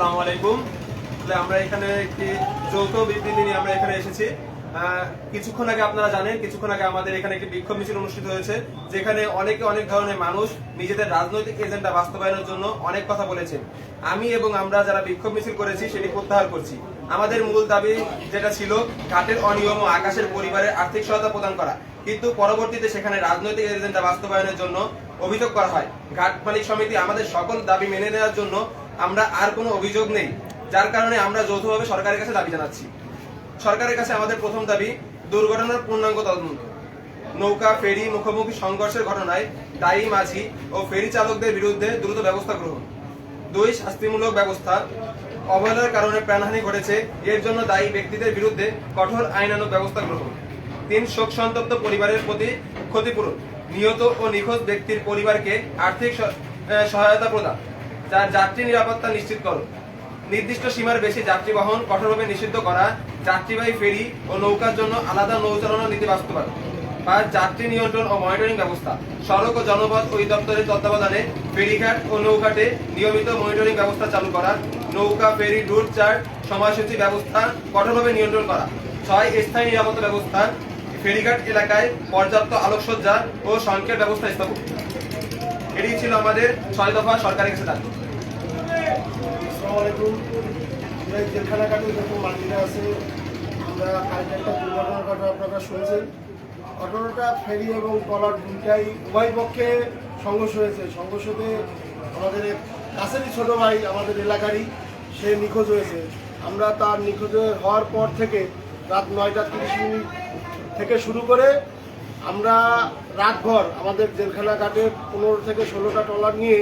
আসসালামু আলাইকুম। আমরা এখানে একটি যৌথ বিবৃতি নিয়ে আমরা এখানে এসেছি। কিছুক্ষণ আগে আপনারা জানেন, কিছুক্ষণ আগে আমাদের এখানে একটি বিক্ষোভ মিছিল অনুষ্ঠিত হয়েছে, যেখানে অনেকে অনেক ধরনের মানুষ নিজেদের রাজনৈতিক এজেন্ডা বাস্তবায়নের জন্য অনেক কথা বলেছেন। আমি এবং আমরা যারা বিক্ষোভ মিছিল করেছি, সেটি প্রত্যাহার করছি। আমাদের মূল দাবি যেটা ছিল ঘাটের অনিয়ম ও আকাশের পরিবারের আর্থিক সহায়তা প্রদান করা। কিন্তু পরবর্তীতে সেখানে রাজনৈতিক এজেন্ডা বাস্তবায়নের জন্য অভিযোগ করা হয়। ঘাট মালিক সমিতি আমাদের সকল দাবি মেনে নেওয়ার জন্য আমরা আর কোনো অভিযোগ নেই। যার কারণে আমরা যৌথভাবে সরকারের কাছে দাবি জানাচ্ছি। সরকারের কাছে আমাদের প্রথম দাবি, দুর্ঘটনার পূর্ণাঙ্গ তদন্ত। নৌকা, ফেরি, মুখোমুখি সংঘর্ষের ঘটনায় দায়ী মাঝি ও ফেরি চালকদের বিরুদ্ধে দ্রুত ব্যবস্থা গ্রহণ। দুই, শাস্তিমূলক ব্যবস্থা। অবহেলার কারণে প্রাণহানি ঘটেছে, এর জন্য দায়ী ব্যক্তিদের বিরুদ্ধে কঠোর আইনানুগ ব্যবস্থা গ্রহণ। তিন শোক সন্তপ্ত পরিবারের প্রতি ক্ষতিপূরণ। নিহত ও নিখোঁজ ব্যক্তির পরিবারকে আর্থিক সহায়তা প্রদান। যার যাত্রী নিরাপত্তা নিশ্চিত করো। নির্দিষ্ট সীমার বেশি যাত্রী বহন কঠোরভাবে নিষিদ্ধ করা, যাত্রীবাহী ফেরি ও নৌকার জন্য আলাদা নৌচালনা নীতি বাস্তবায়ন। পাঁচ, যাত্রী নিয়ন্ত্রণ ও মনিটরিং ব্যবস্থা। সড়ক ও জনপথ অধিদপ্তরের তত্ত্বাবধানে ফেরিঘাট ও নৌঘাটে নিয়মিত মনিটরিং ব্যবস্থা চালু করা। নৌকা, ফেরি, রুট চার্ট সময়সূচি ব্যবস্থা কঠোরভাবে নিয়ন্ত্রণ করা। ছয়, স্থায়ী নিরাপত্তা ব্যবস্থা। ফেরিঘাট এলাকায় পর্যাপ্ত আলোকসজ্জা ও সংকেত ব্যবস্থা স্থাপন। এটি ছিল আমাদের ছয় দফা সরকারের কাছে দাবি জেলখানা কাটে যখন মাটিরা আছে কালকে একটা দুর্ঘটনার কথা আপনারা শুনছেন। ঘটনাটা ফেরি এবং ট্রলার দুইটাই উভয় পক্ষে সংঘর্ষ হয়েছে। সংঘর্ষতে আমাদের কাছেরই ছোট ভাই আমাদের এলাকারই, সে নিখোঁজ হয়েছে। আমরা তার নিখোঁজ হওয়ার পর থেকে রাত নয়টা তিরিশ মিনিট থেকে শুরু করে আমরা রাতভর আমাদের জেলখানা ঘাটে পনেরো থেকে ষোলোটা ট্রলার নিয়ে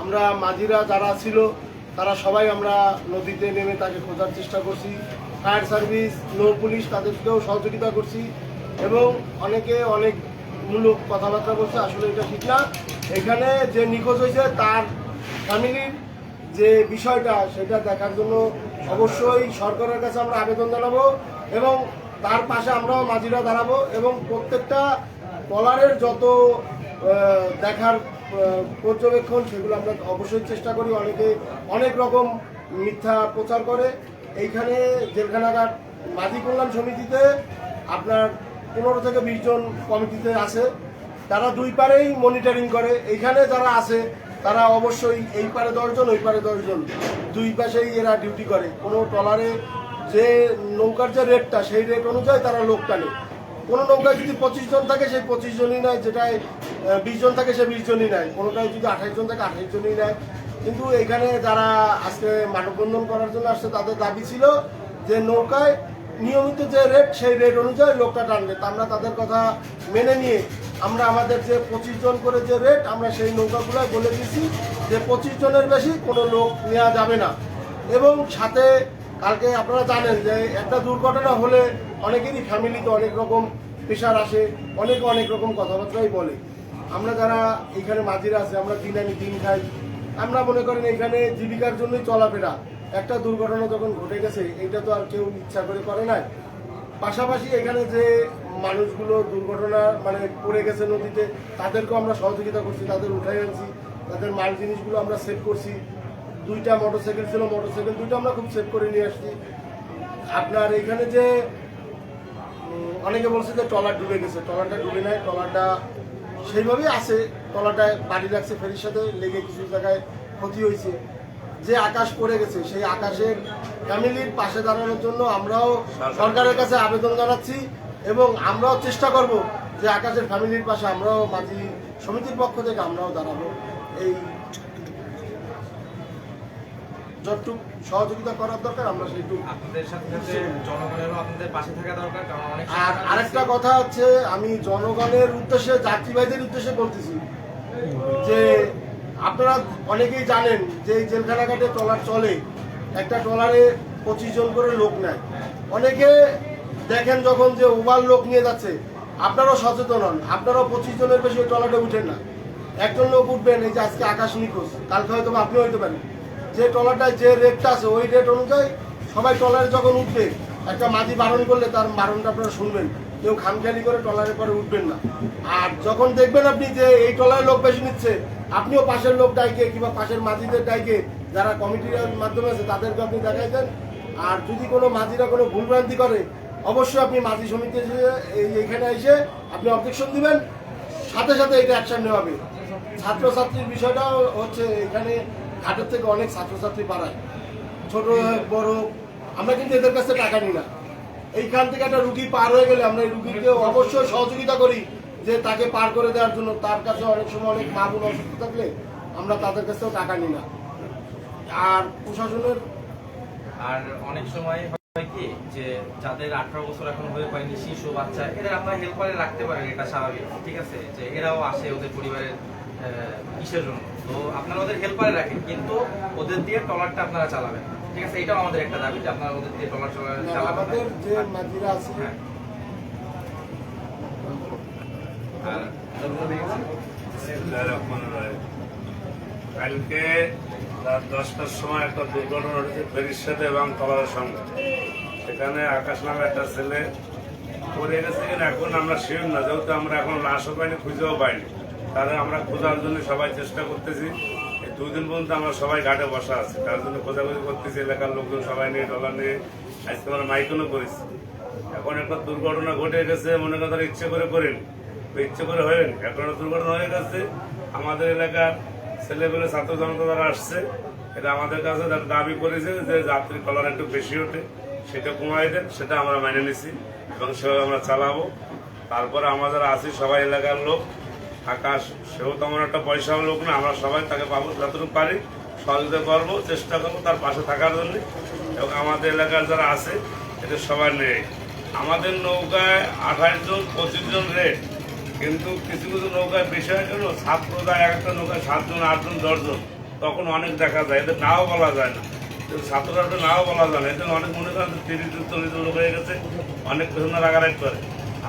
আমরা মাঝিরা যারা ছিল, তারা সবাই আমরা নদীতে নেমে তাকে খোঁজার চেষ্টা করছি। ফায়ার সার্ভিস, নৌ পুলিশ তাদেরকেও সহযোগিতা করছি এবং অনেকে অনেক মূলক কথাবার্তা বলছে, আসলে এটা ঠিক না। এখানে যে নিখোঁজ হয়েছে তার ফ্যামিলির যে বিষয়টা, সেটা দেখার জন্য অবশ্যই সরকারের কাছে আমরা আবেদন জানাব এবং তার পাশে আমরাও মাঝিরা দাঁড়াবো এবং প্রত্যেকটা ট্রলারের যত দেখার পর্যবেক্ষণ, সেগুলো আমরা অবশ্যই চেষ্টা করি। অনেকে অনেক রকম মিথ্যা প্রচার করে। এইখানে জেলখানাঘাট মাঝি কল্যাণ সমিতিতে আপনার পনেরো থেকে বিশ জন কমিটিতে আছে। তারা দুই পারেই মনিটরিং করে। এইখানে যারা আছে, তারা অবশ্যই এই পারে দশজন ওই পারে দশজন দুই পাশেই এরা ডিউটি করে। কোনো ট্রলারে যে নৌকার যে রেটটা সেই রেট অনুযায়ী তারা লোক টানে কোনো নৌকায় যদি পঁচিশ জন থাকে, সেই পঁচিশ জনই নেয়। যেটায় বিশ জন থাকে সে বিশ জনই নেয়। কোনোটায় যদি আঠাশ জন থাকে, আঠাশ জনই নেয়। কিন্তু এখানে যারা আজকে মানববন্ধন করার জন্য আসছে, তাদের দাবি ছিল যে নৌকায় নিয়মিত যে রেট সেই রেট অনুযায়ী লোকটা টানবে। তা আমরা তাদের কথা মেনে নিয়ে আমরা আমাদের যে পঁচিশ জন করে যে রেট আমরা সেই নৌকাগুলোয় বলে দিয়েছি যে পঁচিশ জনের বেশি কোনো লোক নেওয়া যাবে না। এবং সাথে কালকে আপনারা জানেন যে একটা দুর্ঘটনা হলে অনেকেরই ফ্যামিলিতে অনেক রকম প্রেশার আসে, অনেকে অনেক রকম কথাবার্তাই বলে। আমরা যারা এখানে মাঝিরা আছে, আমরা দিন আনি দিন খাই। আমরা মনে করেন এখানে জীবিকার জন্যই চলাফেরা। একটা দুর্ঘটনা যখন ঘটে গেছে এটা তো আর কেউ ইচ্ছা করে করে নাই। পাশাপাশি এখানে যে মানুষগুলো দুর্ঘটনা মানে পড়ে গেছে নদীতে, তাদেরকেও আমরা সহযোগিতা করছি, তাদের উঠাই আনছি, তাদের মাল জিনিসগুলো আমরা সেভ করছি। দুইটা মোটরসাইকেল ছিল মোটরসাইকেল দুইটা আমরা খুব সেভ করে নিয়ে আসছি। আপনার এখানে যে অনেকে বলছে যে ট্রলার ডুবে গেছে। ট্রলারটা ডুবে নাই, ট্রলারটা সেইভাবেই আছে। ট্রলারটায় বাড়ি লাগছে ফেরির সাথে, লেগে কিছু জায়গায় ক্ষতি হয়েছে। যে আকাশ পড়ে গেছে, সেই আকাশের ফ্যামিলির পাশে দাঁড়ানোর জন্য আমরাও সরকারের কাছে আবেদন জানাচ্ছি এবং আমরাও চেষ্টা করব যে আকাশের ফ্যামিলির পাশে আমরাও মাঝি সমিতির পক্ষ থেকে আমরাও দাঁড়াবো। এই যতটুকু সহযোগিতা করার দরকার আমরা সেইটুকু আপনাদের সাথে জনগণেরও আপনাদের পাশে থাকা দরকার কারণ অনেক আর আরেকটা কথা হচ্ছে আমি জনগণের উদ্দেশ্যে যাত্রীবাহীদের উদ্দেশ্যে বলতেছি যে আপনারা অনেকেই জানেন যে এই জেলখানাঘাটে ট্রলার চলে একটা ট্রলারে পঁচিশ জন করে লোক নেয়। অনেকে দেখেন যখন যে ওভার লোক নিয়ে যাচ্ছে আপনারাও সচেতন হন আপনারাও পঁচিশ জনের বেশি ওই ট্রলারে উঠেন না। একজন লোক উঠবেন এই যে আজকে আকাশ নিখোঁজ কালকে হয়তো বা আপনিও হইতে পারেন। যে ট্রলারটায় যে রেটটা আছে, ওই রেট অনুযায়ী সবাই ট্রলারে যখন উঠবে, একটা মাঝি বারণ করলে তার বারণটা আপনারা শুনবেন। কেউ খামখেয়ালি করে ট্রলারের পরে উঠবেন না। আর যখন দেখবেন আপনি যে এই ট্রলারের লোক বেশি নিচ্ছে, আপনিও পাশের লোক ডাইকে কিংবা পাশের মাঝিদের ডাইকে, যারা কমিটির মাধ্যমে আছে তাদেরকে আপনি দেখাই দেন। আর যদি কোনো মাঝিরা কোনো ভুলভ্রান্তি করে, অবশ্যই আপনি মাঝি সমিতি এইখানে এসে আপনি অবজেকশন দিবেন। সাথে সাথে এটা অ্যাকশন নেওয়া হবে। ছাত্রছাত্রীর বিষয়টা হচ্ছে এখানে ঘাটের থেকে অনেক ছাত্রছাত্রী পাড়ায় ছোট, বড়, আমরা কিন্তু এদের কাছে টাকা নিই না। এইখান থেকে একটা রুগী পার হয়ে গেলে আমরা এই রুগীকে অবশ্যই সহযোগিতা করি যে তাকে পার করে দেওয়ার জন্য। তার কাছে অনেক সময় অনেক মা বোন অসুস্থ থাকলে আমরা তাদের কাছেও টাকা নিই না। আর প্রশাসনের আর অনেক সময় হয় কি যে যাদের আঠারো বছর এখন হয়ে পারেনি শিশু, বাচ্চা, এদের আপনারা হেল্পারে রাখতে পারেন, এটা স্বাভাবিক, ঠিক আছে? যে এরাও আসে ওদের পরিবারের ইসের জন্য? তো আপনারা ওদের হেল্পারে রাখেন কিন্তু ওদের দিয়ে ট্রলারটা আপনারা চালাবেন। ঠিক আছে? এটাও আমাদের একটা দাবি যে আপনারা ওদের দিয়ে ট্রলার চালাবেন আমাদের যে মাঝিরা আছে হ্যাঁ। রহিম। কালকে রাত দশটার সময় একটা দুর্ঘটনা ঘটেছে ফেরির সাথে এবং তলার সঙ্গে। সেখানে আকাশ নামে একটা ছেলে পড়ে গেছে কিনা এখন আমরা শিওর না যেহেতু আমরা এখন লাশও পাইনি খুঁজেও পাইনি। তাহলে আমরা খোঁজার জন্য সবাই চেষ্টা করতেছি। এই দুই দিন পর্যন্ত আমরা সবাই ঘাটে বসা আছি। তার জন্য খোঁজাখুঁজি করতেছি, এলাকার লোকজন সবাই নিয়ে ডলার নিয়ে। আজকে আমরা মাইকেলও করেছি। এখন একটা দুর্ঘটনা ঘটে গেছে, মনে কথা ইচ্ছে করে করেন। ইচ্ছে করে হয়নি। এখন দুর্ঘটনা হয়ে গেছে। আমাদের এলাকার ছেলেপেলে, ছাত্র জনতা যারা আসছে এটা আমাদের কাছে তারা দাবি করেছে যে যাত্রী কলার একটু বেশি ওঠে, সেটা কমাই দেন, সেটা আমরা মেনে নিছি এবং সেভাবে আমরা চালাবো। তারপরে আমাদের আছি, সবাই এলাকার লোক আকাশ, সেও তেমন একটা পয়সাও লোক না, আমরা সবাই তাকে পাবো, যতটুকু পারি, সহযোগিতা করব, চেষ্টা করব তার পাশে থাকার জন্য। এবং আমাদের এলাকার যারা আছে, এদের সবাই নেই আমাদের নৌকায় আঠাশ জন, পঁচিশ জন রেট কিন্তু কিছু কিছু নৌকায় বিষয় হলো ছাত্র যায় এক একটা নৌকায় সাতজন আটজন দশজন তখন অনেক দেখা যায়, এদের নাও বলা যায় না। ছাত্ররা নাও বলা যায় না। এদের অনেক মনে করেন তিরিশ চল্লিশ লোক হয়ে গেছে, অনেক পেছনে রাগারাগ করে।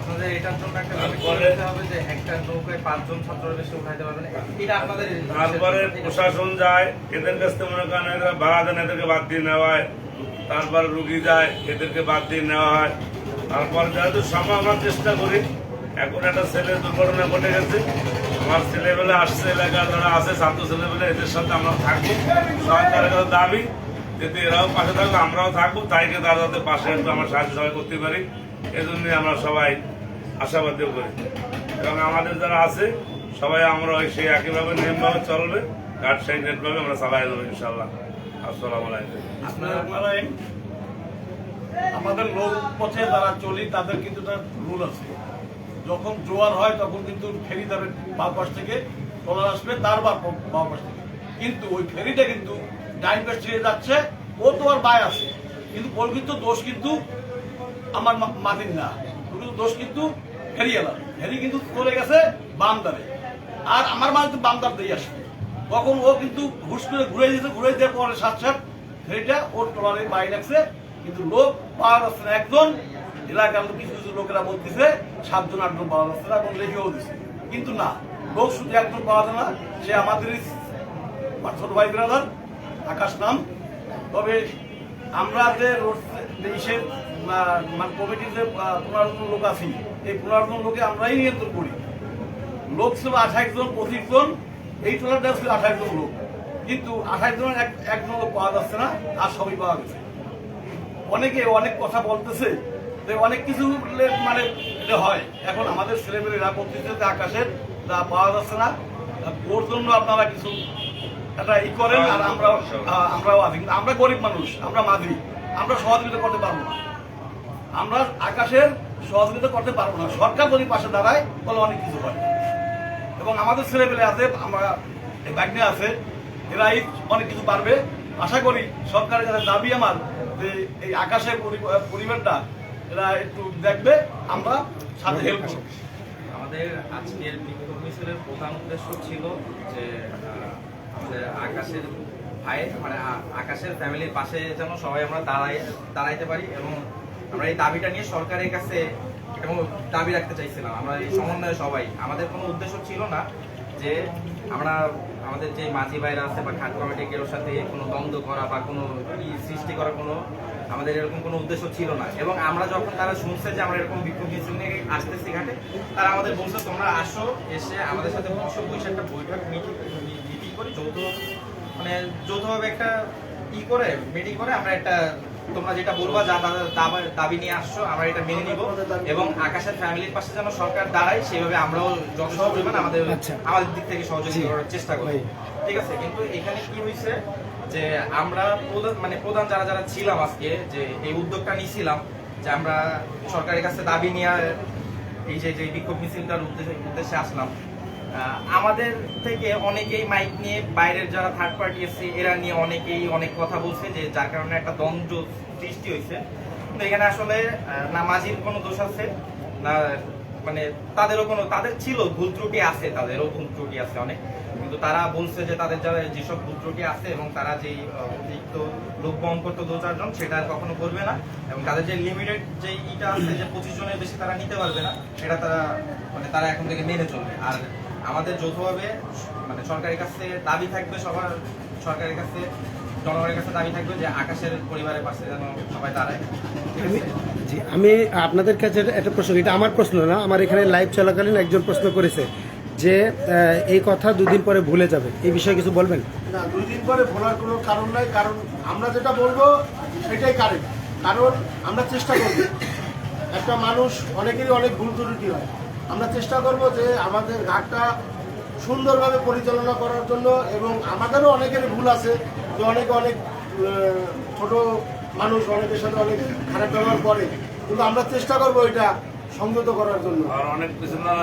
আপনাদের এটার জন্য একটা তারপরে- হবে যে একটা নৌকায় পাঁচজন ছাত্র বেশি উঠাইতে পারবেন এটা আপনাদের তারপরে প্রশাসন যায় এদের কাছ থেকে মনে করেন এরা ভাড়া দেন এদেরকে বাদ দিয়ে নেওয়া হয়। তারপর রুগী যায় এদেরকে বাদ দিয়ে নেওয়া হয়। তারপর যেহেতু সময় আমরা চেষ্টা করি এখন একটা ছেলে দুর্ঘটনা ঘটে গেছে। আমার ছেলেবেলে আসছে এলাকার যারা আছে ছাত্র ছেলেবেলে এদের সাথে আমরা থাকব। সরকারের কাছে দাবি যাতে এরাও পাশে থাকবে আমরাও থাকব। তাইকে তারা যাতে পাশে একটু আমরা সাহায্য সহায় করতে পারি। এজন্যই আমরা সবাই আশাবাদীও করি এবং আমাদের যারা আছে, সবাই আমরা ওই সেই একইভাবে নিয়মভাবে চলবে গার্ড সেই নেটভাবে আমরা চালাই দেবো ইনশাল্লাহ আসসালামু আলাইকুম। আমাদের লোক পথে যারা চলি, তাদের কিন্তু রুল আছে। যখন জোয়ার হয়, তখন কিন্তু ফেরি যাবে বাঁ পাশ থেকে ট্রলার আসবে, তার বা বাঁ পাশ থেকে। কিন্তু ওই ফেরিটা কিন্তু ডাইন পাশ থেকে যাচ্ছে, ও তো আর বায় আছে। কিন্তু ওর কিন্তু দোষ কিন্তু আমার মা- মাটির না। ওর কিন্তু দোষ কিন্তু ফেরিয়ালা ফেরি কিন্তু চলে গেছে বামদারে। আর আমার মাল কিন্তু বামদার দিয়ে আসবে। তখন ও কিন্তু হুস করে ঘুরে দিয়েছে, ঘুরে দেওয়ার পরে সাত সাত ফেরিটা ওর ট্রলারে বাই রাখছে। কিন্তু লোক পাওয়া যাচ্ছে না একজন, এলাকার কিছু কিছু লোকেরা বলতেছে, সাতজন, আটজন পাওয়া যাচ্ছে না এবং লেখেও দিচ্ছে কিন্তু না, লোক শুধু একজন পাওয়া যায় না, সে আমাদেরই ছোট ভাই ব্রাদার, আকাশ নাম। তবে আমরা যে ইসে মানে কমিটির যে পনেরো লোক আছি এই পনেরো জন লোকে আমরাই নিয়ন্ত্রণ করি। লোক ছিল আঠাশ জন, পঁচিশ জন, এই টোলারটা ছিল আঠাশ জন লোক। কিন্তু আঠাশ জন এক লোক পাওয়া যাচ্ছে না, আর সবই পাওয়া গেছে। অনেকে অনেক কথা বলতেছে যে অনেক কিছু মানে হয়। এখন আমাদের ছেলেমেয়েরা বলতেছে যে আকাশের যা পাওয়া যাচ্ছে না। ওর জন্য আপনারা কিছু একটা ই করেন, আর আমরাও আমরাও আছি। কিন্তু আমরা গরিব মানুষ, আমরা মাঝি, আমরা সহযোগিতা করতে পারব না। আমরা আকাশের সহযোগিতা করতে পারব না। সরকার যদি পাশে দাঁড়ায়, তাহলে অনেক কিছু হয়। এবং আমাদের ছেলেপেলে আছে, আমরা এই আছে এরা এই অনেক কিছু পারবে। আশা করি সরকারের কাছে দাবি আমার যে এই আকাশের পরি- পরিবারটা এরা একটু দেখবে, আমরা সাথে হেল্প করব। আমাদের আজকের বিক্ষোভ মিছিলের প্রধান উদ্দেশ্য ছিল যে আমাদের আকাশের ভাই মানে আকাশের ফ্যামিলির পাশে যেন সবাই আমরা দাঁড়াই, দাঁড়াইতে পারি এবং আমরা এই দাবিটা নিয়ে সরকারের কাছে দাবি রাখতে চাইছিলাম। আমরা এই সমন্বয়ে সবাই। আমাদের কোনো উদ্দেশ্য ছিল না যে আমরা আমাদের যে মাঝি ভাইরা আছে বা ঘাট কমিটি কেউ সাথে কোনো দ্বন্দ্ব করা বা কোনো সৃষ্টি করা কোনো আমাদের এরকম কোনো উদ্দেশ্য ছিল না। এবং আমরা যখন তারা শুনছে যে আমরা এরকম বিক্ষোভ মিছিল নিয়ে আসতেছি ঘাটে, তারা আমাদের বলছে, তোমরা আসো, এসে আমাদের সাথে বসো, বসে একটা বৈঠক মিটিং করে। যৌথ মানে যৌথভাবে একটা ই করে, মিটিং করে আমরা একটা তোমরা যেটা বলবা যা দাবি নিয়ে আসছো আমরা এটা মেনে নিব। এবং আকাশের ফ্যামিলির পাশে যেন সরকার দাঁড়ায় সেভাবে আমরাও যথেষ্ট পরিমাণ আমাদের আচ্ছা। আমাদের দিক থেকে সহযোগিতা করার চেষ্টা করি ঠিক আছে? কিন্তু এখানে কি হয়েছে যে আমরা প্রধান মানে প্রধান যারা যারা ছিলাম আজকে যে এই উদ্যোগটা নিয়েছিলাম যে আমরা সরকারের কাছে দাবি নিয়ে এই যে যে বিক্ষোভ মিছিলটার উদ্দেশ্যে উদ্দেশ্যে আসলাম আমাদের থেকে অনেকেই মাইক নিয়ে বাইরের যারা থার্ড পার্টি এসছে এরা নিয়ে অনেকেই অনেক কথা বলছে যে যার কারণে একটা দ্বন্দ্ব সৃষ্টি হয়েছে। কিন্তু এখানে আসলে না মাঝির কোনো দোষ আছে, না মানে তাদেরও কোনো, তাদের ছিল, ভুল ত্রুটি আছে, তাদেরও ভুল ত্রুটি আছে অনেক। কিন্তু তারা বলছে যে তাদের যারা যেসব ভুল ত্রুটি আছে এবং তারা যেই অতিরিক্ত লোক বহন করতো দু চারজন সেটা কখনো করবে না। এবং তাদের যে লিমিটেড যে ইটা আছে যে পঁচিশ জনের বেশি তারা নিতে পারবে না, সেটা তারা মানে তারা এখন থেকে মেনে চলবে। আর আমাদের যৌথভাবে মানে সরকারের কাছে দাবি থাকবে সবার সরকারের কাছে জনগণের কাছে দাবি থাকবে যে আকাশের পরিবারের পাশে যেন সবাই দাঁড়ায়। জি আমি আপনাদের কাছে একটা- প্রশ্ন এটা আমার প্রশ্ন না আমার এখানে লাইভ চলাকালীন একজন প্রশ্ন করেছে যে এই কথা দুদিন পরে ভুলে যাবে। এই বিষয়ে কিছু বলবেন? না দুই দিন পরে ভোলার কোনো কারণ নাই কারণ আমরা যেটা বলব সেটাই কারেক্ট কারণ আমরা চেষ্টা করব। একটা মানুষ অনেকেরই অনেক ভুল ত্রুটি হয়। আমরা চেষ্টা করব যে আমাদের ঘাটটা সুন্দরভাবে পরিচালনা করার জন্য এবং আমাদেরও অনেকেরই ভুল আছে যে অনেকে অনেক ছোট মানুষ অনেকের সাথে অনেক খারাপ ব্যবহার করে। কিন্তু আমরা চেষ্টা করব এটা সংযত করার জন্য। আর অনেক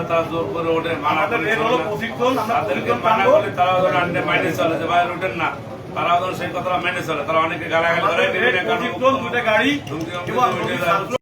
তারা জোর করে ওঠে আমাদের মেন হলো প্রশিক্ষণ, তাদেরকে মানা। করলে তারা ওদের আন্ডে মাইনে চলে যে ভাই ওঠেন না। তারা ওদের সেই কথাটা মেনে চলে তারা অনেকে গালাগালি করে প্রশিক্ষণ দুটো গাড়ি এবং